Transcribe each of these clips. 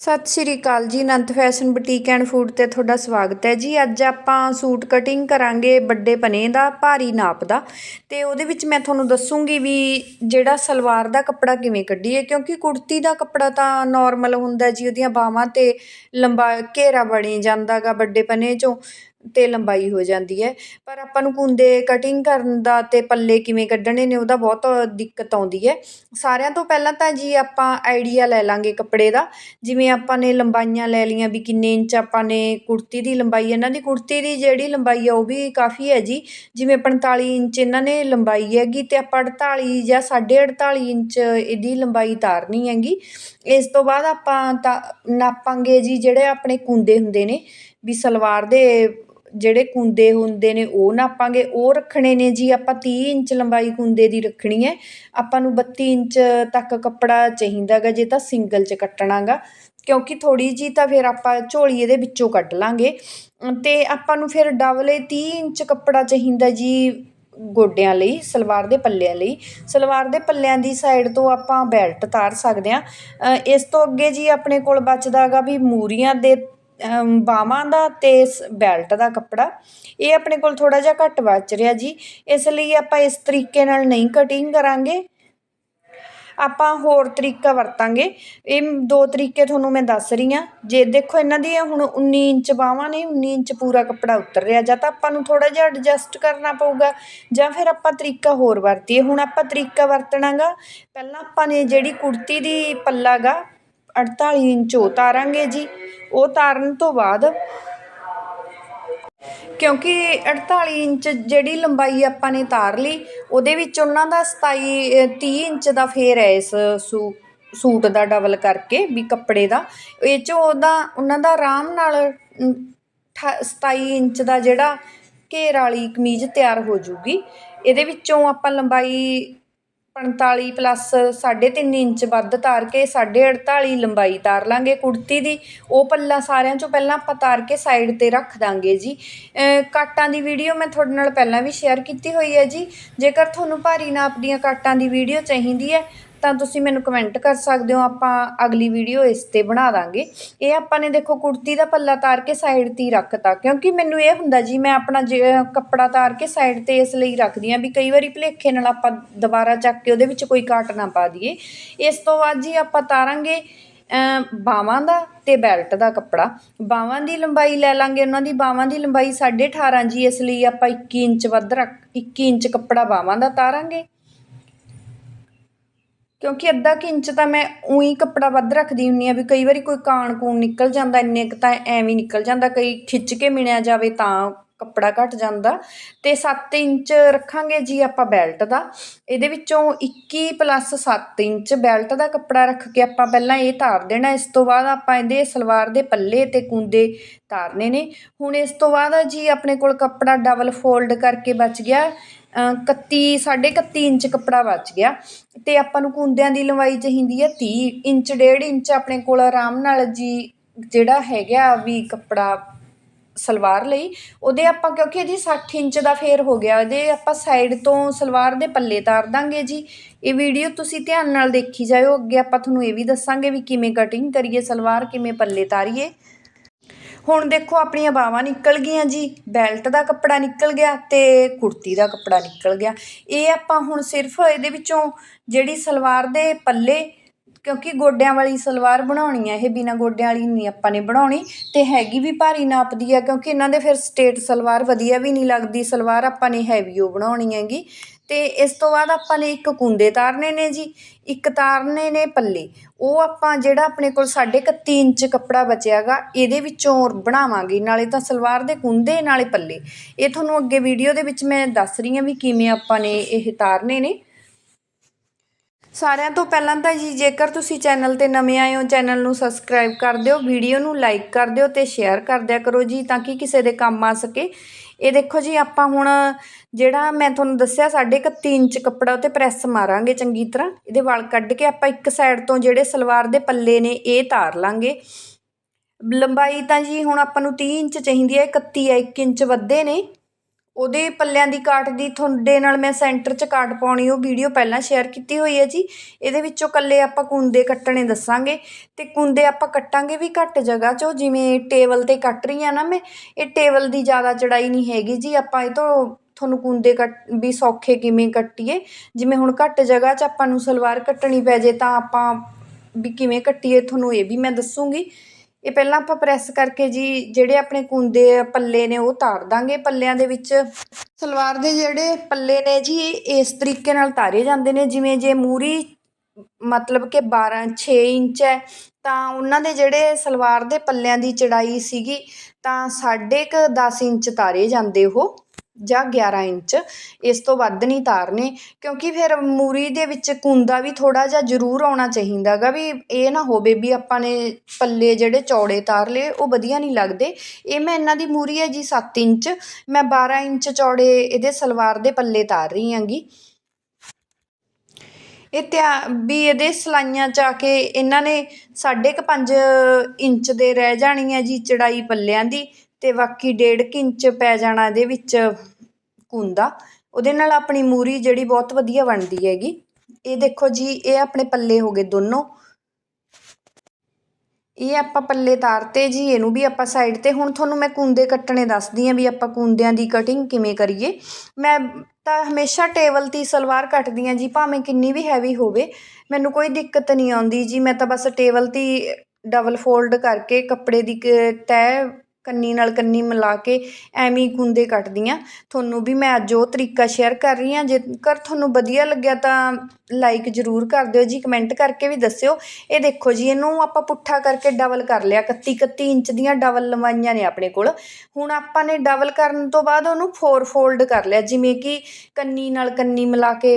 ਸਤਿ ਸ਼੍ਰੀ ਅਕਾਲ ਜੀ, Anant fashion boutique and food ਤੇ ਤੁਹਾਡਾ ਸਵਾਗਤ ਹੈ ਜੀ। ਅੱਜ ਆਪਾਂ ਸੂਟ ਕਟਿੰਗ ਕਰਾਂਗੇ ਵੱਡੇ ਪਨੇ ਦਾ, ਭਾਰੀ ਨਾਪ ਦਾ ਤੇ ਉਹਦੇ ਵਿੱਚ ਮੈਂ ਤੁਹਾਨੂੰ ਦੱਸੂਗੀ ਵੀ ਜਿਹੜਾ ਸਲਵਾਰ ਦਾ ਕੱਪੜਾ ਕਿਵੇਂ ਕੱਢੀਏ, ਕਿਉਂਕਿ ਕੁੜਤੀ ਦਾ ਕੱਪੜਾ ਤਾਂ ਨਾਰਮਲ ਹੁੰਦਾ ਜੀ, ਉਹਦੀਆਂ ਬਾਹਾਂ ਤੇ ਲੰਬਾ ਘੇਰਾ ਬਣੀ ਜਾਂਦਾਗਾ ਵੱਡੇ ਪਨੇ 'ਚੋਂ। ਤੇ ਲੰਬਾਈ ਹੋ ਜਾਂਦੀ ਹੈ। ਪਰ ਆਪਾਂ ਨੂੰ ਕੁੰਦੇ ਕਟਿੰਗ ਕਰਨ ਦਾ ਅਤੇ ਪੱਲੇ ਕਿਵੇਂ ਕੱਢਣੇ ਨੇ ਉਹਦਾ ਬਹੁਤ ਦਿੱਕਤ ਆਉਂਦੀ ਹੈ। ਸਾਰਿਆਂ ਤੋਂ ਪਹਿਲਾਂ ਤਾਂ ਜੀ ਆਪਾਂ ਆਈਡੀਆ ਲੈ ਲਾਂਗੇ ਕੱਪੜੇ ਦਾ। ਜਿਵੇਂ ਆਪਾਂ ਨੇ ਲੰਬਾਈਆਂ ਲੈ ਲਈਆਂ ਵੀ ਕਿੰਨੇ ਇੰਚ ਆਪਾਂ ਨੇ ਕੁੜਤੀ ਦੀ ਲੰਬਾਈ, ਇਹਨਾਂ ਦੀ ਕੁੜਤੀ ਦੀ ਜਿਹੜੀ ਲੰਬਾਈ ਆ ਉਹ ਵੀ ਕਾਫੀ ਹੈ ਜੀ। ਜਿਵੇਂ 45 ਇੰਚ ਇਹਨਾਂ ਨੇ ਲੰਬਾਈ ਹੈਗੀ ਅਤੇ ਆਪਾਂ 48 ਜਾਂ 48.5 ਇੰਚ ਇਹਦੀ ਲੰਬਾਈ ਤਾਰਨੀ ਹੈਗੀ। ਇਸ ਤੋਂ ਬਾਅਦ ਆਪਾਂ ਤਾਂ ਨਾਪਾਂਗੇ ਜੀ ਜਿਹੜੇ ਆਪਣੇ ਕੁੰਦੇ ਹੁੰਦੇ ਨੇ, ਵੀ ਸਲਵਾਰ ਦੇ ਜਿਹੜੇ ਕੁੰਦੇ ਹੁੰਦੇ ਨੇ, ਉਹ ਨਾਪਾਂਗੇ ਉਹ ਰੱਖਣੇ ਨੇ ਜੀ, ਆਪਾਂ 30 ਇੰਚ ਲੰਬਾਈ ਕੁੰਦੇ ਦੀ ਰੱਖਣੀ ਹੈ। ਆਪਾਂ ਨੂੰ 32 ਇੰਚ ਤੱਕ ਕੱਪੜਾ ਚਾਹੀਦਾ ਗਾ, ਜੇ ਤਾਂ ਸਿੰਗਲ 'ਚ ਕੱਟਣਾ ਗਾ। ਕਿਉਂਕਿ ਥੋੜੀ ਜੀ ਤਾਂ ਫਿਰ ਆਪਾਂ ਝੋਲੀ ਇਹਦੇ ਵਿੱਚੋਂ ਕੱਢ ਲਾਂਗੇ। ਤੇ ਆਪਾਂ ਨੂੰ ਫਿਰ ਡਬਲ 30 ਇੰਚ ਕੱਪੜਾ ਚਾਹੀਦਾ ਜੀ ਗੋਡਿਆਂ ਲਈ, ਸਲਵਾਰ ਦੇ ਪੱਲਿਆਂ ਲਈ। ਸਲਵਾਰ ਦੇ ਪੱਲਿਆਂ ਦੀ ਸਾਈਡ ਤੋਂ ਆਪਾਂ ਬੈਲਟ ਤਾਰ ਸਕਦੇ ਹਾਂ। ਇਸ ਤੋਂ ਅੱਗੇ ਜੀ ਆਪਣੇ ਕੋਲ ਬਚਦਾ ਗਾ ਵੀ ਮੂਰੀਆਂ ਦੇ ਬਾਹਾਂ ਦਾ ਅਤੇ ਸ, ਬੈਲਟ ਦਾ ਕੱਪੜਾ, ਇਹ ਆਪਣੇ ਕੋਲ ਥੋੜ੍ਹਾ ਜਿਹਾ ਘੱਟ ਬਚ ਰਿਹਾ ਜੀ। ਇਸ ਲਈ ਆਪਾਂ ਇਸ ਤਰੀਕੇ ਨਾਲ ਨਹੀਂ ਕਟਿੰਗ ਕਰਾਂਗੇ। ਆਪਾਂ ਹੋਰ ਤਰੀਕਾ ਵਰਤਾਂਗੇ। ਇਹ ਦੋ ਤਰੀਕੇ ਤੁਹਾਨੂੰ ਮੈਂ ਦੱਸ ਰਹੀ ਹਾਂ। ਜੇ ਦੇਖੋ ਇਹਨਾਂ ਦੀ ਹੁਣ 19 ਇੰਚ ਬਾਹਾਂ ਨੇ 19 ਇੰਚ ਪੂਰਾ ਕੱਪੜਾ ਉਤਰ ਰਿਹਾ। ਜਾਂ ਤਾਂ ਆਪਾਂ ਨੂੰ ਥੋੜਾ ਜਿਹਾ ਐਡਜਸਟ ਕਰਨਾ ਪਊਗਾ, ਜਾਂ ਫਿਰ ਆਪਾਂ ਤਰੀਕਾ ਹੋਰ ਵਰਤੀਏ। ਹੁਣ ਆਪਾਂ ਤਰੀਕਾ ਵਰਤਣਾਗਾ। ਪਹਿਲਾਂ ਆਪਾਂ ਨੇ ਜਿਹੜੀ ਕੁੜਤੀ ਦੀ ਪੱਲਾ ਗਾ 48 ਇੰਚ ਉਹ ਉਤਾਰਾਂਗੇ ਜੀ। ਉਹ ਤਾਰਨ ਤੋਂ ਬਾਅਦ ਕਿਉਂਕਿ 48 ਇੰਚ ਜਿਹੜੀ ਲੰਬਾਈ ਆਪਾਂ ਨੇ ਤਾਰ ਲਈ, ਉਹਦੇ ਵਿੱਚ ਉਹਨਾਂ ਦਾ 27 30 ਇੰਚ ਦਾ ਫੇਰ ਹੈ ਇਸ ਸੂ, ਸੂਟ ਦਾ ਡਬਲ ਕਰਕੇ ਵੀ ਕੱਪੜੇ ਦਾ। ਇਹ 'ਚ ਉਹਦਾ, ਉਹਨਾਂ ਦਾ ਆਰਾਮ ਨਾਲ 27 ਇੰਚ ਦਾ ਜਿਹੜਾ ਘੇਰ ਵਾਲੀ ਕਮੀਜ਼ ਤਿਆਰ ਹੋ ਜੂਗੀ। ਇਹਦੇ ਵਿੱਚੋਂ ਆਪਾਂ ਲੰਬਾਈ 45 ਪਲੱਸ 3.5 ਇੰਚ ਵੱਧ ਤਾਰ ਕੇ 48.5 ਲੰਬਾਈ ਤਾਰ ਲਾਂਗੇ ਕੁੜਤੀ ਦੀ। ਉਹ ਪੱਲਾ ਸਾਰਿਆਂ ਚੋਂ ਪਹਿਲਾਂ ਆਪਾਂ ਤਾਰ ਕੇ ਸਾਈਡ ਤੇ ਰੱਖ ਦਾਂਗੇ ਜੀ। ਕਾਟਾਂ ਦੀ ਵੀਡੀਓ ਮੈਂ ਤੁਹਾਡੇ ਨਾਲ ਪਹਿਲਾਂ ਵੀ ਸ਼ੇਅਰ ਕੀਤੀ ਹੋਈ ਹੈ ਜੀ। ਜੇਕਰ ਤੁਹਾਨੂੰ ਭਾਰੀ ਨਾਪ ਦੀਆਂ ਕਾਟਾਂ ਦੀ ਵੀਡੀਓ ਚਾਹੀਦੀ ਹੈ ਤਾਂ ਤੁਸੀਂ ਮੈਨੂੰ ਕਮੈਂਟ ਕਰ ਸਕਦੇ ਹੋ, ਆਪਾਂ ਅਗਲੀ ਵੀਡੀਓ ਇਸ ਤੇ ਬਣਾ ਦਾਂਗੇ। ਇਹ ਆਪਾਂ ਨੇ ਦੇਖੋ, ਕੁੜਤੀ ਦਾ ਪੱਲਾ ਤਾਰ ਕੇ ਸਾਈਡ ਤੇ ਹੀ ਰੱਖਤਾ, ਕਿਉਂਕਿ ਮੈਨੂੰ ਇਹ ਹੁੰਦਾ ਜੀ, ਮੈਂ ਆਪਣਾ ਕੱਪੜਾ ਤਾਰ ਕੇ ਸਾਈਡ ਤੇ ਇਸ ਲਈ ਰੱਖਦੀ ਆ ਵੀ ਕਈ ਵਾਰੀ ਭਲੇਖੇ ਨਾਲ ਆਪਾਂ ਦੁਬਾਰਾ ਚੱਕ ਕੇ ਉਹਦੇ ਵਿੱਚ ਕੋਈ ਕਾਟ ਨਾ ਪਾ ਦਈਏ। ਇਸ ਤੋਂ ਬਾਅਦ ਜੀ ਆਪਾਂ ਤਾਰਾਂਗੇ ਬਾਵਾਂ ਦਾ ਤੇ ਬੈਲਟ ਦਾ ਕੱਪੜਾ। ਬਾਵਾਂ ਦੀ ਲੰਬਾਈ ਲੈ ਲਾਂਗੇ ਉਹਨਾਂ ਦੀ। ਬਾਵਾਂ ਦੀ ਲੰਬਾਈ 18.5 ਜੀ, ਇਸ ਲਈ ਆਪਾਂ 21 ਇੰਚ ਵੱਧ ਰੱਖ 21 ਇੰਚ ਕੱਪੜਾ ਬਾਵਾਂ ਦਾ ਤਾਰਾਂਗੇ। ਕਿਉਂਕਿ ਅੱਧਾ ਕੁ ਇੰਚ ਤਾਂ ਮੈਂ ਉਹੀ ਕੱਪੜਾ ਵੱਧ ਰੱਖਦੀ ਹੁੰਦੀ ਹਾਂ ਵੀ ਕਈ ਵਾਰੀ ਕੋਈ ਕਾਣ ਕੂਣ ਨਿਕਲ ਜਾਂਦਾ, ਇੰਨੇ ਕੁ ਤਾਂ ਐਵੇਂ ਨਿਕਲ ਜਾਂਦਾ, ਕਈ ਖਿੱਚ ਕੇ ਮਿਣਿਆ ਜਾਵੇ ਤਾਂ ਕੱਪੜਾ ਘਟ ਜਾਂਦਾ। ਅਤੇ ਸੱਤ ਇੰਚ ਰੱਖਾਂਗੇ ਜੀ ਆਪਾਂ ਬੈਲਟ ਦਾ, ਇਹਦੇ ਵਿੱਚੋਂ 21 ਪਲੱਸ ਸੱਤ ਇੰਚ ਬੈਲਟ ਦਾ ਕੱਪੜਾ ਰੱਖ ਕੇ ਆਪਾਂ ਪਹਿਲਾਂ ਇਹ ਤਾਰ ਦੇਣਾ, ਇਸ ਤੋਂ ਬਾਅਦ ਆਪਾਂ ਇਹਦੇ ਸਲਵਾਰ ਦੇ ਪੱਲੇ ਅਤੇ ਕੁੰਦੇ ਤਾਰਨੇ ਨੇ। ਹੁਣ ਇਸ ਤੋਂ ਬਾਅਦ ਜੀ ਆਪਣੇ ਕੋਲ ਕੱਪੜਾ ਡਬਲ ਫੋਲਡ ਕਰਕੇ ਬਚ ਗਿਆ 31 31 ਇੰਚ ਕੱਪੜਾ ਬਚ ਗਿਆ ਅਤੇ ਆਪਾਂ ਨੂੰ ਕੁੰਦਿਆਂ ਦੀ ਲੰਬਾਈ ਚਾਹੀਦੀ ਹੈ ਤੀਹ, ਇੰਚ, ਡੇਢ ਇੰਚ ਆਪਣੇ ਕੋਲ ਆਰਾਮ ਨਾਲ ਜੀ ਜਿਹੜਾ ਹੈਗਾ ਵੀ ਕੱਪੜਾ ਸਲਵਾਰ ਲਈ, ਉਹਦੇ ਆਪਾਂ ਕਿਉਂਕਿ ਇਹਦੀ ਸੱਠ ਇੰਚ ਦਾ ਫੇਰ ਹੋ ਗਿਆ, ਇਹਦੇ ਆਪਾਂ ਸਾਈਡ ਤੋਂ ਸਲਵਾਰ ਦੇ ਪੱਲੇ ਤਾਰ ਦਾਂਗੇ ਜੀ। ਇਹ ਵੀਡੀਓ ਤੁਸੀਂ ਧਿਆਨ ਨਾਲ ਦੇਖੀ ਜਾਇਓ, ਅੱਗੇ ਆਪਾਂ ਤੁਹਾਨੂੰ ਇਹ ਵੀ ਦੱਸਾਂਗੇ ਵੀ ਕਿਵੇਂ ਕਟਿੰਗ ਕਰੀਏ, ਸਲਵਾਰ ਕਿਵੇਂ ਪੱਲੇ ਤਾਰੀਏ। ਹੁਣ ਦੇਖੋ ਆਪਣੀਆਂ ਬਾਹਾਂ ਨਿਕਲ ਗਈਆਂ ਜੀ, ਬੈਲਟ ਦਾ ਕੱਪੜਾ ਨਿਕਲ ਗਿਆ ਤੇ ਕੁੜਤੀ ਦਾ ਕੱਪੜਾ ਨਿਕਲ ਗਿਆ। ਇਹ ਆਪਾਂ ਹੁਣ ਸਿਰਫ ਇਹਦੇ ਵਿੱਚੋਂ ਜਿਹੜੀ ਸਲਵਾਰ ਦੇ ਪੱਲੇ, ਕਿਉਂਕਿ ਗੋਡਿਆਂ ਵਾਲੀ ਸਲਵਾਰ ਬਣਾਉਣੀ ਹੈ ਇਹ ਬਿਨਾ ਗੋਡਿਆਂ ਵਾਲੀ ਨਹੀਂ ਆਪਾਂ ਨੇ ਬਣਾਉਣੀ ਤੇ ਹੈਗੀ ਵੀ ਭਾਰੀ ਨਾਪਦੀ ਆ, ਕਿਉਂਕਿ ਇਹਨਾਂ ਦੇ ਫਿਰ ਸਟੇਟ ਸਲਵਾਰ ਵਧੀਆ ਵੀ ਨਹੀਂ ਲੱਗਦੀ, ਸਲਵਾਰ ਆਪਾਂ ਨੇ ਹੈਵੀ ਉਹ ਬਣਾਉਣੀ ਹੈਗੀ। ਅਤੇ ਇਸ ਤੋਂ ਬਾਅਦ ਆਪਾਂ ਨੇ ਇੱਕ ਕੁੰਦੇ ਤਾਰਨੇ ਨੇ ਜੀ, ਇੱਕ ਤਾਰਨੇ ਨੇ ਪੱਲੇ। ਉਹ ਆਪਾਂ ਜਿਹੜਾ ਆਪਣੇ ਕੋਲ 31 ਇੰਚ ਕੱਪੜਾ ਬਚਿਆ ਗਾ, ਇਹਦੇ ਵਿੱਚੋਂ ਬਣਾਵਾਂਗੇ। ਨਾਲੇ ਤਾਂ ਸਲਵਾਰ ਦੇ ਕੁੰਦੇ ਨਾਲੇ ਪੱਲੇ। ਇਹ ਤੁਹਾਨੂੰ ਅੱਗੇ ਵੀਡੀਓ ਦੇ ਵਿੱਚ ਮੈਂ ਦੱਸ ਰਹੀ ਹਾਂ ਵੀ ਕਿਵੇਂ ਆਪਾਂ ਨੇ ਇਹ ਤਾਰਨੇ ਨੇ। ਸਾਰਿਆਂ ਤੋਂ ਪਹਿਲਾਂ ਤਾਂ ਜੀ, ਜੇਕਰ ਤੁਸੀਂ ਚੈਨਲ ਤੇ ਨਵੇਂ ਆਏ ਹੋ, ਚੈਨਲ ਨੂੰ ਸਬਸਕ੍ਰਾਈਬ ਕਰ ਦਿਓ, ਵੀਡੀਓ ਨੂੰ ਲਾਈਕ ਕਰ ਦਿਓ ਤੇ ਸ਼ੇਅਰ ਕਰ ਦਿਆ ਕਰੋ ਜੀ, ਤਾਂ ਕਿ ਕਿਸੇ ਦੇ ਕੰਮ ਆ ਸਕੇ। ਇਹ ਦੇਖੋ ਜੀ, ਆਪਾਂ ਹੁਣ ਜਿਹੜਾ ਮੈਂ ਤੁਹਾਨੂੰ ਦੱਸਿਆ 31 ਇੰਚ ਕੱਪੜਾ ਉਤੇ ਪ੍ਰੈਸ ਮਾਰਾਂਗੇ ਚੰਗੀ ਤਰ੍ਹਾਂ। ਇਹਦੇ ਵਲ ਕੱਢ ਕੇ ਆਪਾਂ ਇੱਕ ਸਾਈਡ ਤੋਂ ਜਿਹੜੇ ਸਲਵਾਰ ਦੇ ਪੱਲੇ ਨੇ, ਇਹ ਤਾਰ ਲਾਂਗੇ। ਲੰਬਾਈ ਤਾਂ ਜੀ ਹੁਣ ਆਪਾਂ ਨੂੰ 30 ਇੰਚ ਚਾਹੀਦੀ ਹੈ 31 ਹੈ 1 ਇੰਚ ਵੱਧੇ ਨੇ। ਉਹਦੇ ਪੱਲਿਆਂ ਦੀ ਕਾਟ ਦੀ ਤੁਹਾਡੇ ਨਾਲ ਮੈਂ ਸੈਂਟਰ 'ਚ ਕਾਟ ਪਾਉਣੀ, ਉਹ ਵੀਡੀਓ ਪਹਿਲਾਂ ਸ਼ੇਅਰ ਕੀਤੀ ਹੋਈ ਹੈ ਜੀ। ਇਹਦੇ ਵਿੱਚੋਂ ਇਕੱਲੇ ਆਪਾਂ ਕੁੰਦੇ ਕੱਟਣੇ ਦੱਸਾਂਗੇ ਅਤੇ ਕੁੰਦੇ ਆਪਾਂ ਕੱਟਾਂਗੇ ਵੀ ਘੱਟ ਜਗ੍ਹਾ 'ਚੋਂ, ਜਿਵੇਂ ਟੇਬਲ 'ਤੇ ਕੱਟ ਰਹੀ ਹਾਂ ਨਾ ਮੈਂ, ਇਹ ਟੇਬਲ ਦੀ ਜ਼ਿਆਦਾ ਚੜਾਈ ਨਹੀਂ ਹੈਗੀ ਜੀ। ਆਪਾਂ ਇਹ ਤੋਂ ਤੁਹਾਨੂੰ ਕੁੰਦੇ ਕੱਟ, ਵੀ ਸੌਖੇ ਕਿਵੇਂ ਕੱਟੀਏ? ਜਿਵੇਂ ਹੁਣ ਘੱਟ ਜਗ੍ਹਾ 'ਚ ਆਪਾਂ ਨੂੰ ਸਲਵਾਰ ਕੱਟਣੀ ਪੈ ਜੇ ਤਾਂ ਆਪਾਂ ਵੀ ਕਿਵੇਂ ਕੱਟੀਏ, ਤੁਹਾਨੂੰ ਇਹ ਵੀ ਮੈਂ ਦੱਸੂਗੀ। ਇਹ ਪਹਿਲਾਂ ਆਪਾਂ ਪ੍ਰੈੱਸ ਕਰਕੇ ਜੀ, ਜਿਹੜੇ ਆਪਣੇ ਕੁੰਦੇ ਪੱਲੇ ਨੇ ਉਹ ਤਾਰ ਦਾਂਗੇ ਪੱਲਿਆਂ ਦੇ ਵਿੱਚ। ਸਲਵਾਰ ਦੇ ਜਿਹੜੇ ਪੱਲੇ ਨੇ ਜੀ, ਇਹ ਇਸ ਤਰੀਕੇ ਨਾਲ ਤਾਰੇ ਜਾਂਦੇ ਨੇ, ਜਿਵੇਂ ਜੇ ਮੂਰੀ ਮਤਲਬ ਕਿ 12 6 ਇੰਚ ਹੈ, ਤਾਂ ਉਹਨਾਂ ਦੇ ਜਿਹੜੇ ਸਲਵਾਰ ਦੇ ਪੱਲਿਆਂ ਦੀ ਚੜਾਈ ਸੀਗੀ, ਤਾਂ ਸਾਢੇ ਕੁ 10 ਇੰਚ ਤਾਰੇ ਜਾਂਦੇ ਉਹ। ਜਾਂ 11 ਇੰਚ, ਇਸ ਤੋਂ ਵੱਧ ਨਹੀਂ ਤਾਰਨੇ ਕਿਉਂਕਿ ਫਿਰ ਮੂਰੀ ਦੇ ਵਿੱਚ ਕੁੰਦਾ ਵੀ ਥੋੜ੍ਹਾ ਜਿਹਾ ਜ਼ਰੂਰ ਆਉਣਾ ਚਾਹੀਦਾ ਗਾ ਵੀ ਇਹ ਨਾ ਹੋਵੇ ਵੀ ਆਪਾਂ ਨੇ ਪੱਲੇ ਜਿਹੜੇ ਚੌੜੇ ਤਾਰ ਲਏ, ਉਹ ਵਧੀਆ ਨਹੀਂ ਲੱਗਦੇ। ਇਹ ਮੈਂ ਇਹਨਾਂ ਦੀ ਮੂਰੀ ਹੈ ਜੀ ਸੱਤ ਇੰਚ, ਮੈਂ 12 ਇੰਚ ਚੌੜੇ ਇਹਦੇ ਸਲਵਾਰ ਦੇ ਪੱਲੇ ਤਾਰ ਰਹੀ ਆਂਗੀ ਇਹ ਤਿਆ ਵੀ ਇਹਦੇ ਸਿਲਾਈਆਂ 'ਚ ਆ ਕੇ ਇਹਨਾਂ ਨੇ ਸਾਢੇ ਕੁ ਪੰਜ ਇੰਚ ਦੇ ਰਹਿ ਜਾਣੀ ਹੈ ਜੀ ਚੜਾਈ ਪੱਲਿਆਂ ਦੀ ਅਤੇ ਬਾਕੀ ਡੇਢ ਕੁ ਇੰਚ ਪੈ ਜਾਣਾ ਇਹਦੇ ਵਿੱਚ ਕੁੰਦਾ। ਉਹਦੇ ਨਾਲ ਆਪਣੀ ਮੂਰੀ ਜਿਹੜੀ ਬਹੁਤ ਵਧੀਆ ਬਣਦੀ ਹੈਗੀ। ਇਹ ਦੇਖੋ ਜੀ, ਇਹ ਆਪਣੇ ਪੱਲੇ ਹੋ ਗਏ ਦੋਨੋਂ। ਇਹ ਆਪਾਂ ਪੱਲੇ ਤਾਰਤੇ ਜੀ, ਇਹਨੂੰ ਵੀ ਆਪਾਂ ਸਾਈਡ 'ਤੇ। ਹੁਣ ਤੁਹਾਨੂੰ ਮੈਂ ਕੁੰਦੇ ਕੱਟਣੇ ਦੱਸਦੀ ਹਾਂ ਵੀ ਆਪਾਂ ਕੁੰਦਿਆਂ ਦੀ ਕਟਿੰਗ ਕਿਵੇਂ ਕਰੀਏ। ਮੈਂ ਤਾਂ ਹਮੇਸ਼ਾ ਟੇਬਲ 'ਤੇ ਸਲਵਾਰ ਕੱਟਦੀ ਹਾਂ ਜੀ, ਭਾਵੇਂ ਕਿੰਨੀ ਵੀ ਹੈਵੀ ਹੋਵੇ। ਮੈਨੂੰ ਕੋਈ ਦਿੱਕਤ ਨਹੀਂ ਆਉਂਦੀ ਜੀ, ਮੈਂ ਤਾਂ ਬਸ ਟੇਬਲ 'ਤੇ ਡਬਲ ਫੋਲਡ ਕਰਕੇ ਕੱਪੜੇ ਦੀ ਕ ਤਹਿ ਕੰਨੀ ਨਾਲ ਕੰਨੀ ਮਿਲਾ ਕੇ ਐਵੇਂ ਹੀ ਕੁੰਦੇ ਕੱਟਦੀ ਹਾਂ ਤੁਹਾਨੂੰ ਵੀ ਮੈਂ ਅੱਜ ਉਹ ਤਰੀਕਾ ਸ਼ੇਅਰ ਕਰ ਰਹੀ ਹਾਂ। ਜੇਕਰ ਤੁਹਾਨੂੰ ਵਧੀਆ ਲੱਗਿਆ ਤਾਂ ਲਾਈਕ ਜ਼ਰੂਰ ਕਰ ਦਿਓ ਜੀ। ਕਮੈਂਟ ਕਰਕੇ ਵੀ ਦੱਸਿਓ। ਇਹ ਦੇਖੋ ਜੀ, ਇਹਨੂੰ ਆਪਾਂ ਪੁੱਠਾ ਕਰਕੇ ਡਬਲ ਕਰ ਲਿਆ। 31 31 ਇੰਚ ਦੀਆਂ ਡਬਲ ਲੰਬਾਈਆਂ ਨੇ ਆਪਣੇ ਕੋਲ। ਹੁਣ ਆਪਾਂ ਨੇ ਡਬਲ ਕਰਨ ਤੋਂ ਬਾਅਦ ਉਹਨੂੰ ਫੋਰ ਫੋਲਡ ਕਰ ਲਿਆ। ਜਿਵੇਂ ਕਿ ਕੰਨੀ ਨਾਲ ਕੰਨੀ ਮਿਲਾ ਕੇ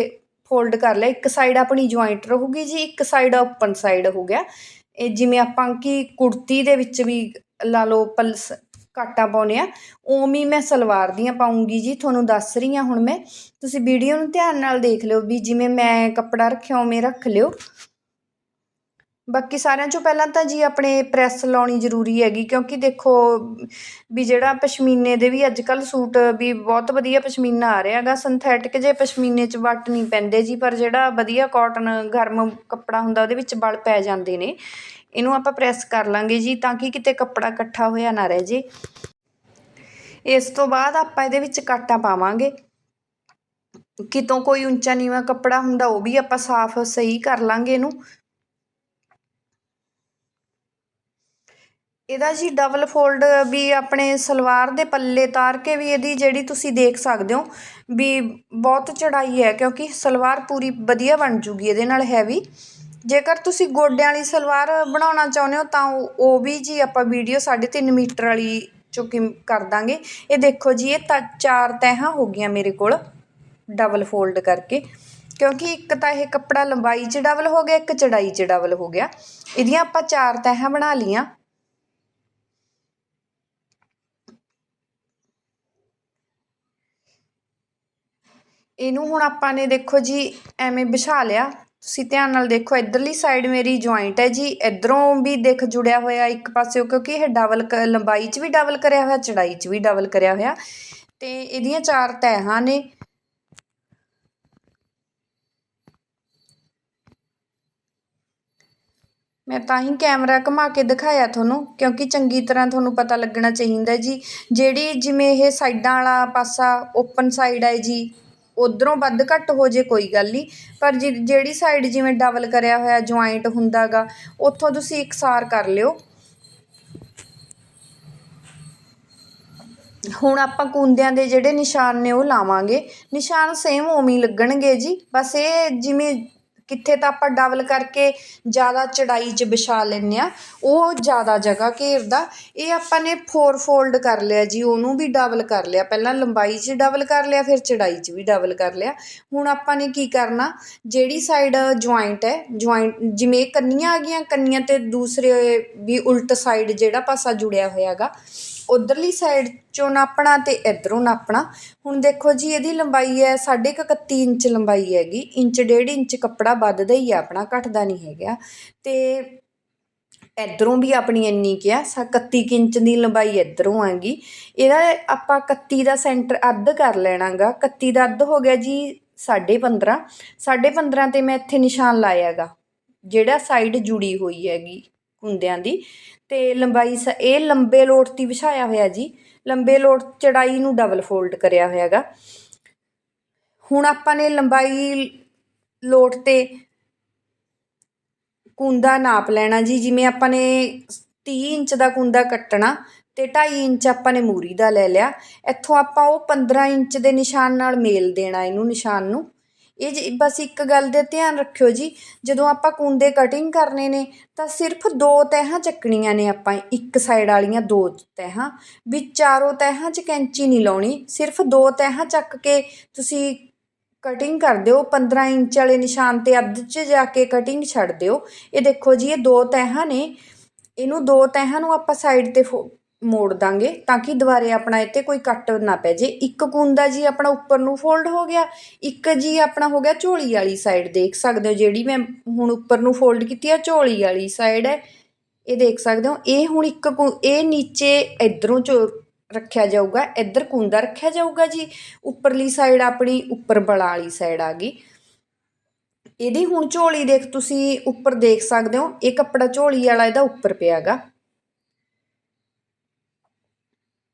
ਫੋਲਡ ਕਰ ਲਿਆ। ਇੱਕ ਸਾਈਡ ਆਪਣੀ ਜੁਆਇੰਟ ਰਹੂਗੀ ਜੀ, ਇੱਕ ਸਾਈਡ ਓਪਨ ਸਾਈਡ ਹੋ ਗਿਆ। ਇਹ ਜਿਵੇਂ ਆਪਾਂ ਕਿ ਕੁੜਤੀ ਦੇ ਵਿੱਚ ਵੀ ਲਾ ਲਓ ਪਲਸ ਕਾਟਾਂ ਪਾਉਂਦੇ ਆ, ਉਵੇਂ ਮੈਂ ਸਲਵਾਰ ਦੀਆਂ ਪਾਉਂਗੀ ਜੀ, ਤੁਹਾਨੂੰ ਦੱਸ ਰਹੀ ਹਾਂ ਹੁਣ ਮੈਂ। ਤੁਸੀਂ ਵੀਡੀਓ ਨੂੰ ਧਿਆਨ ਨਾਲ ਦੇਖ ਲਿਓ ਵੀ ਜਿਵੇਂ ਮੈਂ ਕੱਪੜਾ ਰੱਖਿਆ ਉਵੇਂ ਰੱਖ ਲਿਓ। ਬਾਕੀ ਸਾਰਿਆਂ ਚੋਂ ਪਹਿਲਾਂ ਤਾਂ ਜੀ ਆਪਣੇ ਪ੍ਰੈਸ ਲਾਉਣੀ ਜ਼ਰੂਰੀ ਹੈਗੀ, ਕਿਉਂਕਿ ਦੇਖੋ ਵੀ ਜਿਹੜਾ ਪਸ਼ਮੀਨੇ ਦੇ ਵੀ ਅੱਜ ਕੱਲ੍ਹ ਸੂਟ ਵੀ ਬਹੁਤ ਵਧੀਆ ਪਸ਼ਮੀਨਾ ਆ ਰਿਹਾ ਹੈਗਾ ਸਿੰਥੈਟਿਕ ਜੇ ਪਸ਼ਮੀਨੇ 'ਚ ਵੱਟ ਨਹੀਂ ਪੈਂਦੇ ਜੀ, ਪਰ ਜਿਹੜਾ ਵਧੀਆ ਕਾਟਨ ਗਰਮ ਕੱਪੜਾ ਹੁੰਦਾ ਉਹਦੇ ਵਿੱਚ ਵਲ ਪੈ ਜਾਂਦੇ ਨੇ। ਇਹਨੂੰ ਆਪਾਂ ਪ੍ਰੈਸ ਕਰ ਲਾਂਗੇ ਜੀ ਤਾਂ ਕਿ ਕਿਤੇ ਕੱਪੜਾ ਇਕੱਠਾ ਹੋਇਆ ਨਾ ਰਹਿ ਜੇ। ਇਸ ਤੋਂ ਬਾਅਦ ਆਪਾਂ ਇਹਦੇ ਵਿੱਚ ਕਾਟਾ ਪਾਵਾਂਗੇ। ਕਿਤੋਂ ਕੋਈ ਉੱਚਾ ਨੀਵਾਂ ਕੱਪੜਾ ਹੁੰਦਾ ਉਹ ਵੀ ਆਪਾਂ ਸਾਫ਼ ਸਹੀ ਕਰ ਲਾਂਗੇ ਇਹਨੂੰ। ਇਹਦਾ ਜੀ ਡਬਲ ਫੋਲਡ ਵੀ ਆਪਣੇ ਸਲਵਾਰ ਦੇ ਪੱਲੇ ਤਾਰ ਕੇ ਵੀ ਇਹਦੀ ਜਿਹੜੀ ਤੁਸੀਂ ਦੇਖ ਸਕਦੇ ਹੋ ਵੀ ਬਹੁਤ ਚੜਾਈ ਹੈ ਕਿਉਂਕਿ ਸਲਵਾਰ ਪੂਰੀ ਵਧੀਆ ਬਣ ਜੂਗੀ ਇਹਦੇ ਨਾਲ ਹੈਵੀ ਜੇਕਰ ਤੁਸੀਂ ਗੋਡਿਆਂ ਵਾਲੀ ਸਲਵਾਰ ਬਣਾਉਣਾ ਚਾਹੁੰਦੇ ਹੋ, ਤਾਂ ਉਹ ਵੀ ਜੀ ਆਪਾਂ ਵੀਡੀਓ 3.5 ਮੀਟਰ ਵਾਲੀ ਚੋਂ ਕਿ ਕਰ ਦਾਂਗੇ। ਇਹ ਦੇਖੋ ਜੀ, ਇਹ ਤਾਂ ਚਾਰ ਤਹਿਾਂ ਹੋ ਗਈਆਂ ਮੇਰੇ ਕੋਲ ਡਬਲ ਫੋਲਡ ਕਰਕੇ। ਕਿਉਂਕਿ ਇੱਕ ਤਾਂ ਇਹ ਕੱਪੜਾ ਲੰਬਾਈ 'ਚ ਡਬਲ ਹੋ ਗਿਆ, ਇੱਕ ਚੜਾਈ 'ਚ ਡਬਲ ਹੋ ਗਿਆ। ਇਹਦੀਆਂ ਆਪਾਂ ਚਾਰ ਤਹਿਾਂ ਬਣਾ ਲੀਆਂ ਇਹਨੂੰ ਹੁਣ ਆਪਾਂ ਨੇ ਦੇਖੋ ਜੀ, ਐਵੇਂ ਵਿਛਾ ਲਿਆ। ਤੁਸੀਂ ਧਿਆਨ ਨਾਲ ਦੇਖੋ, ਇੱਧਰਲੀ ਸਾਈਡ ਮੇਰੀ ਜੁਆਇੰਟ ਹੈ ਜੀ, ਇਧਰੋਂ ਵੀ ਦੇਖ ਜੁੜਿਆ ਹੋਇਆ ਇੱਕ ਪਾਸਿਓ ਕਿਉਂਕਿ ਇਹ ਡਬਲ ਲੰਬਾਈ 'ਚ ਵੀ ਡਬਲ ਕਰਿਆ ਹੋਇਆ, ਚੜਾਈ 'ਚ ਵੀ ਡਬਲ ਕਰਿਆ ਹੋਇਆ। ਤੇ ਇਹਦੀਆਂ ਚਾਰ ਤਹਿਾਂ ਨੇ। ਮੈਂ ਤਾਂ ਹੀ ਕੈਮਰਾ ਘੁਮਾ ਕੇ ਦਿਖਾਇਆ ਤੁਹਾਨੂੰ, ਕਿਉਂਕਿ ਚੰਗੀ ਤਰ੍ਹਾਂ ਤੁਹਾਨੂੰ ਪਤਾ ਲੱਗਣਾ ਚਾਹੀਦਾ ਜੀ। ਜਿਹੜੀ ਜਿਵੇਂ ਇਹ ਸਾਈਡਾਂ ਵਾਲਾ ਪਾਸਾ ਓਪਨ ਸਾਈਡ ਹੈ ਜੀ ਉਧਰੋਂ ਵੱਧ ਘੱਟ ਹੋ ਜੇ, ਕੋਈ ਗੱਲ ਨਹੀਂ। ਪਰ ਜਿਹੜੀ ਸਾਈਡ ਜਿਵੇਂ ਡਬਲ ਕਰਿਆ ਹੋਇਆ ਜੁਆਇੰਟ ਹੁੰਦਾ ਗਾ ਉੱਥੋਂ ਤੁਸੀਂ ਇਕਸਾਰ ਕਰ ਲਿਓ। ਹੁਣ ਆਪਾਂ ਕੁੰਦਿਆਂ ਦੇ ਜਿਹੜੇ ਨਿਸ਼ਾਨ ਨੇ, ਉਹ ਲਾਵਾਂਗੇ। ਨਿਸ਼ਾਨ ਸੇਮ ਉਵੇਂ ਲੱਗਣਗੇ ਜੀ। ਬਸ ਇਹ ਜਿਵੇਂ ਕਿੱਥੇ ਤਾਂ ਆਪਾਂ ਡਬਲ ਕਰਕੇ ਜ਼ਿਆਦਾ ਚੜਾਈ 'ਚ ਵਿਛਾ ਲੈਂਦੇ ਹਾਂ, ਉਹ ਜ਼ਿਆਦਾ ਜਗ੍ਹਾ ਘੇਰਦਾ ਇਹ ਆਪਾਂ ਨੇ ਫੋਰ ਫੋਲਡ ਕਰ ਲਿਆ ਜੀ, ਉਹਨੂੰ ਵੀ ਡਬਲ ਕਰ ਲਿਆ। ਪਹਿਲਾਂ ਲੰਬਾਈ 'ਚ ਡਬਲ ਕਰ ਲਿਆ, ਫਿਰ ਚੜਾਈ 'ਚ ਵੀ ਡਬਲ ਕਰ ਲਿਆ। ਹੁਣ ਆਪਾਂ ਨੇ ਕੀ ਕਰਨਾ, ਜਿਹੜੀ ਸਾਈਡ ਜੁਆਇੰਟ ਹੈ ਜੁਆਇੰਟ ਜਿਵੇਂ ਕੰਨੀਆਂ ਆ ਗਈਆਂ, ਕੰਨੀਆਂ ਤੇ ਦੂਸਰੇ ਵੀ ਉਲਟ ਸਾਈਡ ਜਿਹੜਾ ਪਾਸਾ ਜੁੜਿਆ ਹੋਇਆ ਹੈਗਾ ਉਧਰਲੀ ਸਾਈਡ ਚੋਂ ਨਾਪਣਾ ਤੇ ਇਧਰੋਂ ਨਾਪਣਾ। ਹੁਣ ਦੇਖੋ ਜੀ, ਇਹਦੀ ਲੰਬਾਈ ਹੈ ਸਾਢੇ ਕੁ 31 ਇੰਚ ਲੰਬਾਈ ਹੈਗੀ। ਇੰਚ ਡੇਢ ਇੰਚ ਕੱਪੜਾ ਵੱਧਦਾ ਹੀ ਆ, ਆਪਣਾ ਘਟਦਾ ਨਹੀਂ ਹੈਗਾ। ਤੇ ਇੱਧਰੋਂ ਵੀ ਆਪਣੀ ਇੰਨੀ ਕੁ ਆ, ਸਾ 31 ਕੁ ਇੰਚ ਦੀ ਲੰਬਾਈ ਇੱਧਰੋਂ ਆਂਗੀ। ਇਹਦਾ ਆਪਾਂ 31 ਦਾ ਸੈਂਟਰ ਅੱਧ ਕਰ ਲੈਣਾ ਗਾ 31 ਦਾ ਅੱਧ ਹੋ ਗਿਆ ਜੀ ਸਾਢੇ 15 ਸਾਢੇ 15 ਤੇ ਮੈਂ ਇੱਥੇ ਨਿਸ਼ਾਨ ਲਾਇਆ ਗਾ ਜਿਹੜਾ ਸਾਈਡ ਜੁੜੀ ਹੋਈ ਹੈਗੀ। ਕੁੰਦਿਆਂ ਦੀ। ਤੇ ਲੰਬਾਈ ਸ, ਇਹ ਲੰਬੇ ਲੋਟ ਦੀ ਵਿਛਾਇਆ ਹੋਇਆ ਜੀ। ਲੰਬੇ ਲੋਟ ਚੜਾਈ ਨੂੰ ਡਬਲ ਫੋਲਡ ਕਰਿਆ ਹੋਇਆਗਾ ਹੁਣ ਆਪਾਂ ਨੇ ਲੰਬਾਈ ਲੋਟ ਤੇ ਕੁੰਦਾ ਨਾਪ ਲੈਣਾ ਜੀ। ਜਿਵੇਂ ਆਪਾਂ ਨੇ 30 ਇੰਚ ਦਾ ਕੁੰਦਾ ਕੱਟਣਾ ਤੇ 2.5 ਇੰਚ ਆਪਾਂ ਨੇ ਮੂਰੀ ਦਾ ਲੈ ਲਿਆ। ਇੱਥੋਂ ਆਪਾਂ ਉਹ 15 ਇੰਚ ਦੇ ਨਿਸ਼ਾਨ ਨਾਲ ਮੇਲ ਦੇਣਾ ਇਹਨੂੰ ਨਿਸ਼ਾਨ ਨੂੰ। ਇਹ ਜੀ ਬਸ ਇੱਕ ਗੱਲ ਦਾ ਧਿਆਨ ਰੱਖਿਓ ਜੀ, ਜਦੋਂ ਆਪਾਂ ਕੁੰਦੇ ਕਟਿੰਗ ਕਰਨੇ ਨੇ, ਤਾਂ ਸਿਰਫ ਦੋ ਤਹਿਾਂ ਚੱਕਣੀਆਂ ਨੇ ਆਪਾਂ, ਇੱਕ ਸਾਈਡ ਵਾਲੀਆਂ ਦੋ ਤਹਿਾਂ, ਵੀ ਚਾਰੋਂ ਤਹਿਾਂ 'ਚ ਕੈਂਚੀ ਨਹੀਂ ਲਾਉਣੀ, ਸਿਰਫ ਦੋ ਤਹਿਾਂ ਚੱਕ ਕੇ ਤੁਸੀਂ ਕਟਿੰਗ ਕਰ ਦਿਓ 15 ਇੰਚ ਵਾਲੇ ਨਿਸ਼ਾਨ ਤੇ ਅੱਧ 'ਚ ਜਾ ਕੇ ਕਟਿੰਗ ਛੱਡ ਦਿਓ। ਇਹ ਦੇਖੋ ਜੀ, ਇਹ ਦੋ ਤਹਿਾਂ ਨੇ, ਇਹਨੂੰ ਦੋ ਤਹਿਾਂ ਨੂੰ ਆਪਾਂ ਸਾਈਡ ਤੇ ਮੋੜ ਦਾਂਗੇ ਤਾਂ ਕਿ ਦੁਬਾਰੇ ਆਪਣਾ ਇੱਥੇ ਕੋਈ ਕੱਟ ਨਾ ਪੈ ਜੇ। ਇੱਕ ਕੁੰਦਾ ਜੀ ਆਪਣਾ ਉੱਪਰ ਨੂੰ ਫੋਲਡ ਹੋ ਗਿਆ, ਇੱਕ ਜੀ ਆਪਣਾ ਹੋ ਗਿਆ ਝੋਲੀ ਵਾਲੀ ਸਾਈਡ ਦੇਖ ਸਕਦੇ ਹੋ। ਜਿਹੜੀ ਮੈਂ ਹੁਣ ਉੱਪਰ ਨੂੰ ਫੋਲਡ ਕੀਤੀ ਆ, ਝੋਲੀ ਵਾਲੀ ਸਾਈਡ ਹੈ। ਇਹ ਦੇਖ ਸਕਦੇ ਹੋ। ਇਹ ਹੁਣ ਇੱਕ ਇਹ ਨੀਚੇ ਇਧਰੋਂ ਚੋ ਰੱਖਿਆ ਜਾਊਗਾ, ਇੱਧਰ ਕੁੰਦਾ ਰੱਖਿਆ ਜਾਊਗਾ ਜੀ। ਉੱਪਰਲੀ ਸਾਈਡ ਆਪਣੀ ਉੱਪਰ ਬਲਾ ਵਾਲੀ ਸਾਈਡ ਆ ਗਈ। ਇਹਦੀ ਹੁਣ ਝੋਲੀ ਦੇਖ, ਤੁਸੀਂ ਉੱਪਰ ਦੇਖ ਸਕਦੇ ਹੋ। ਇਹ ਕੱਪੜਾ ਝੋਲੀ ਵਾਲਾ ਇਹਦਾ ਉੱਪਰ ਪਿਆਗਾ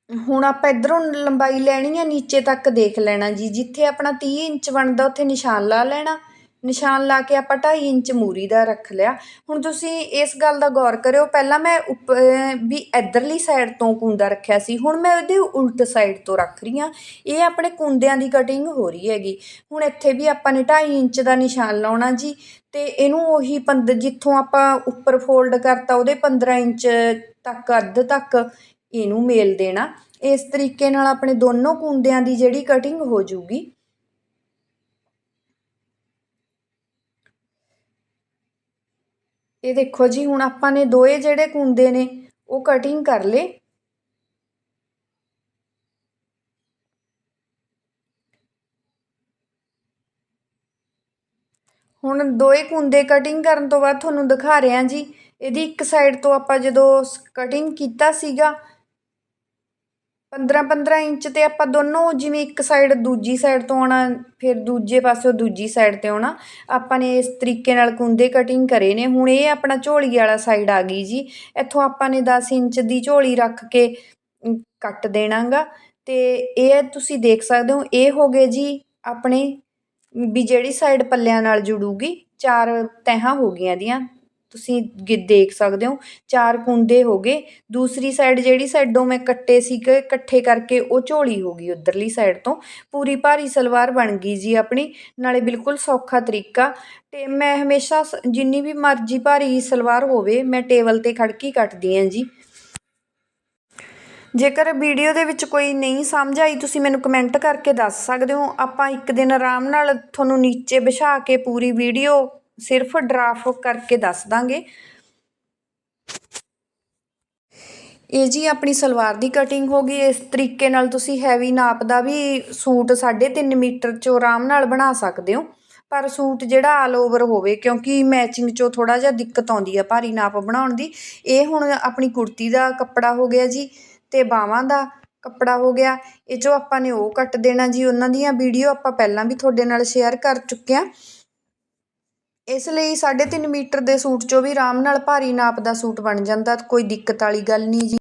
ਹੁਣ ਆਪਾਂ ਇੱਧਰੋਂ ਲੰਬਾਈ ਲੈਣੀ ਆ, ਨੀਚੇ ਤੱਕ ਦੇਖ ਲੈਣਾ ਜੀ। ਜਿੱਥੇ ਆਪਣਾ ਤੀਹ ਇੰਚ ਬਣਦਾ, ਉੱਥੇ ਨਿਸ਼ਾਨ ਲਾ ਲੈਣਾ। ਨਿਸ਼ਾਨ ਲਾ ਕੇ ਆਪਾਂ ਢਾਈ ਇੰਚ ਮੂਰੀ ਦਾ ਰੱਖ ਲਿਆ। ਹੁਣ ਤੁਸੀਂ ਇਸ ਗੱਲ ਦਾ ਗੌਰ ਕਰਿਓ, ਪਹਿਲਾਂ ਮੈਂ ਉੱਪਰ ਵੀ ਇੱਧਰਲੀ ਸਾਈਡ ਤੋਂ ਕੁੰਦਾ ਰੱਖਿਆ ਸੀ, ਹੁਣ ਮੈਂ ਉਹਦੇ ਉਲਟ ਸਾਈਡ ਤੋਂ ਰੱਖ ਰਹੀ ਹਾਂ। ਇਹ ਆਪਣੇ ਕੁੰਦਿਆਂ ਦੀ ਕਟਿੰਗ ਹੋ ਰਹੀ ਹੈਗੀ। ਹੁਣ ਇੱਥੇ ਵੀ ਆਪਾਂ ਨੇ ਢਾਈ ਇੰਚ ਦਾ ਨਿਸ਼ਾਨ ਲਾਉਣਾ ਜੀ, ਤੇ ਇਹਨੂੰ ਉਹੀ ਪੰਦ, ਜਿੱਥੋਂ ਆਪਾਂ ਉੱਪਰ ਫੋਲਡ ਕਰਤਾ, ਉਹਦੇ 15 ਇੰਚ ਤੱਕ, ਅੱਧ ਤੱਕ ਇਹਨੂੰ ਮੇਲ ਦੇਣਾ। ਇਸ ਤਰੀਕੇ ਨਾਲ ਆਪਣੇ ਦੋਨੋਂ ਕੁੰਦਿਆਂ ਦੀ ਜਿਹੜੀ ਕਟਿੰਗ ਹੋ ਜਾਊਗੀ। ਇਹ ਦੇਖੋ ਜੀ, ਹੁਣ ਆਪਾਂ ਨੇ ਦੋਏ ਜਿਹੜੇ ਕੁੰਦੇ ਨੇ, ਉਹ ਕਟਿੰਗ ਕਰ ਲੇ ਹੁਣ ਦੋਏ ਕੁੰਦੇ ਕਟਿੰਗ ਕਰਨ ਤੋਂ ਬਾਅਦ ਤੁਹਾਨੂੰ ਦਿਖਾ ਰਿਹਾ ਜੀ, ਇਹਦੀ ਇੱਕ ਸਾਈਡ ਤੋਂ ਆਪਾਂ ਜਦੋਂ ਕਟਿੰਗ ਕੀਤਾ ਸੀਗਾ 15 15 ਇੰਚ ਤੇ ਆਪਾਂ ਦੋਨੋਂ ਜਿਵੇਂ ਇੱਕ ਸਾਈਡ ਦੂਜੀ ਸਾਈਡ ਤੋਂ ਆਉਣਾ, ਫਿਰ ਦੂਜੇ ਪਾਸਿਓ ਦੂਜੀ ਸਾਈਡ ਤੇ ਆਉਣਾ, ਆਪਾਂ ਨੇ ਇਸ ਤਰੀਕੇ ਨਾਲ ਕੁੰਦੇ ਕਟਿੰਗ ਕਰੇ ਨੇ। ਹੁਣ ਇਹ ਆਪਣਾ ਝੋਲੀ ਵਾਲਾ ਸਾਈਡ ਆ ਗਈ ਜੀ। ਇੱਥੋਂ ਆਪਾਂ ਨੇ ਦਸ ਇੰਚ ਦੀ ਝੋਲੀ ਰੱਖ ਕੇ ਕੱਟ ਦੇਣਾ ਗਾ ਅਤੇ ਇਹ ਤੁਸੀਂ ਦੇਖ ਸਕਦੇ ਹੋ, ਇਹ ਹੋ ਗਏ ਜੀ ਆਪਣੇ, ਵੀ ਜਿਹੜੀ ਸਾਈਡ ਪੱਲਿਆਂ ਨਾਲ ਜੁੜੂਗੀ, ਚਾਰ ਤਹਾਂ ਹੋ ਗਈਆਂ ਦੀਆਂ। ਤੁਸੀਂ ਦੇਖ ਸਕਦੇ ਹੋ, ਚਾਰ ਕੁੰਡੇ ਹੋ ਗਏ। ਦੂਸਰੀ ਸਾਈਡ ਜਿਹੜੀ ਸਾਈਡੋਂ ਮੈਂ ਕੱਟੇ ਸੀਗੇ, ਇਕੱਠੇ ਕਰਕੇ ਉਹ ਝੋਲੀ ਹੋ ਗਈ ਉੱਧਰਲੀ ਸਾਈਡ ਤੋਂ। ਪੂਰੀ ਭਾਰੀ ਸਲਵਾਰ ਬਣ ਗਈ ਜੀ ਆਪਣੀ, ਨਾਲੇ ਬਿਲਕੁਲ ਸੌਖਾ ਤਰੀਕਾ। ਤੇ ਮੈਂ ਹਮੇਸ਼ਾ ਸ, ਜਿੰਨੀ ਵੀ ਮਰਜ਼ੀ ਭਾਰੀ ਸਲਵਾਰ ਹੋਵੇ, ਮੈਂ ਟੇਬਲ ਤੇ ਖੜ ਕੇ ਕੱਟਦੀ ਹਾਂ ਜੀ। ਜੇਕਰ ਵੀਡੀਓ ਦੇ ਵਿੱਚ ਕੋਈ ਨਹੀਂ ਸਮਝ ਆਈ, ਤੁਸੀਂ ਮੈਨੂੰ ਕਮੈਂਟ ਕਰਕੇ ਦੱਸ ਸਕਦੇ ਹੋ। ਆਪਾਂ ਇੱਕ ਦਿਨ ਆਰਾਮ ਨਾਲ ਤੁਹਾਨੂੰ ਨੀਚੇ ਵਿਛਾ ਕੇ ਪੂਰੀ ਵੀਡੀਓ ਸਿਰਫ ਡਰਾਫਟ ਕਰਕੇ ਦੱਸ ਦਾਂਗੇ। ਇਹ ਜੀ ਆਪਣੀ ਸਲਵਾਰ ਦੀ ਕਟਿੰਗ ਹੋ ਗਈ। ਇਸ ਤਰੀਕੇ ਨਾਲ ਤੁਸੀਂ ਹੈਵੀ ਨਾਪ ਦਾ ਵੀ ਸੂਟ 3.5 ਮੀਟਰ ਚੋਂ ਆਰਾਮ ਨਾਲ ਬਣਾ ਸਕਦੇ ਹੋ। ਪਰ ਸੂਟ ਜਿਹੜਾ ਆਲ ਓਵਰ ਹੋਵੇ, ਕਿਉਂਕਿ ਮੈਚਿੰਗ ਚੋਂ ਥੋੜਾ ਜਿਹਾ ਦਿੱਕਤ ਆਉਂਦੀ ਆ ਭਾਰੀ ਨਾਪ ਬਣਾਉਣ ਦੀ। ਇਹ ਹੁਣ ਆਪਣੀ ਕੁੜਤੀ ਦਾ ਕੱਪੜਾ ਹੋ ਗਿਆ ਜੀ ਤੇ ਬਾਹਾਂ ਦਾ ਕੱਪੜਾ ਹੋ ਗਿਆ। ਇਹ ਚੋਂ ਆਪਾਂ ਨੇ ਉਹ ਕੱਟ ਦੇਣਾ ਜੀ। ਉਹਨਾਂ ਦੀਆਂ ਵੀਡੀਓ ਆਪਾਂ ਪਹਿਲਾਂ ਵੀ ਤੁਹਾਡੇ ਨਾਲ ਸ਼ੇਅਰ ਕਰ ਚੁੱਕੇ ਆ ਇਸ ਲਈ 3.5 ਮੀਟਰ ਦੇ ਸੂਟ 'ਚੋਂ ਵੀ ਆਰਾਮ ਨਾਲ ਭਾਰੀ ਨਾਪ ਦਾ ਸੂਟ ਬਣ ਜਾਂਦਾ, ਕੋਈ ਦਿੱਕਤ ਵਾਲੀ ਗੱਲ ਨਹੀਂ ਜੀ।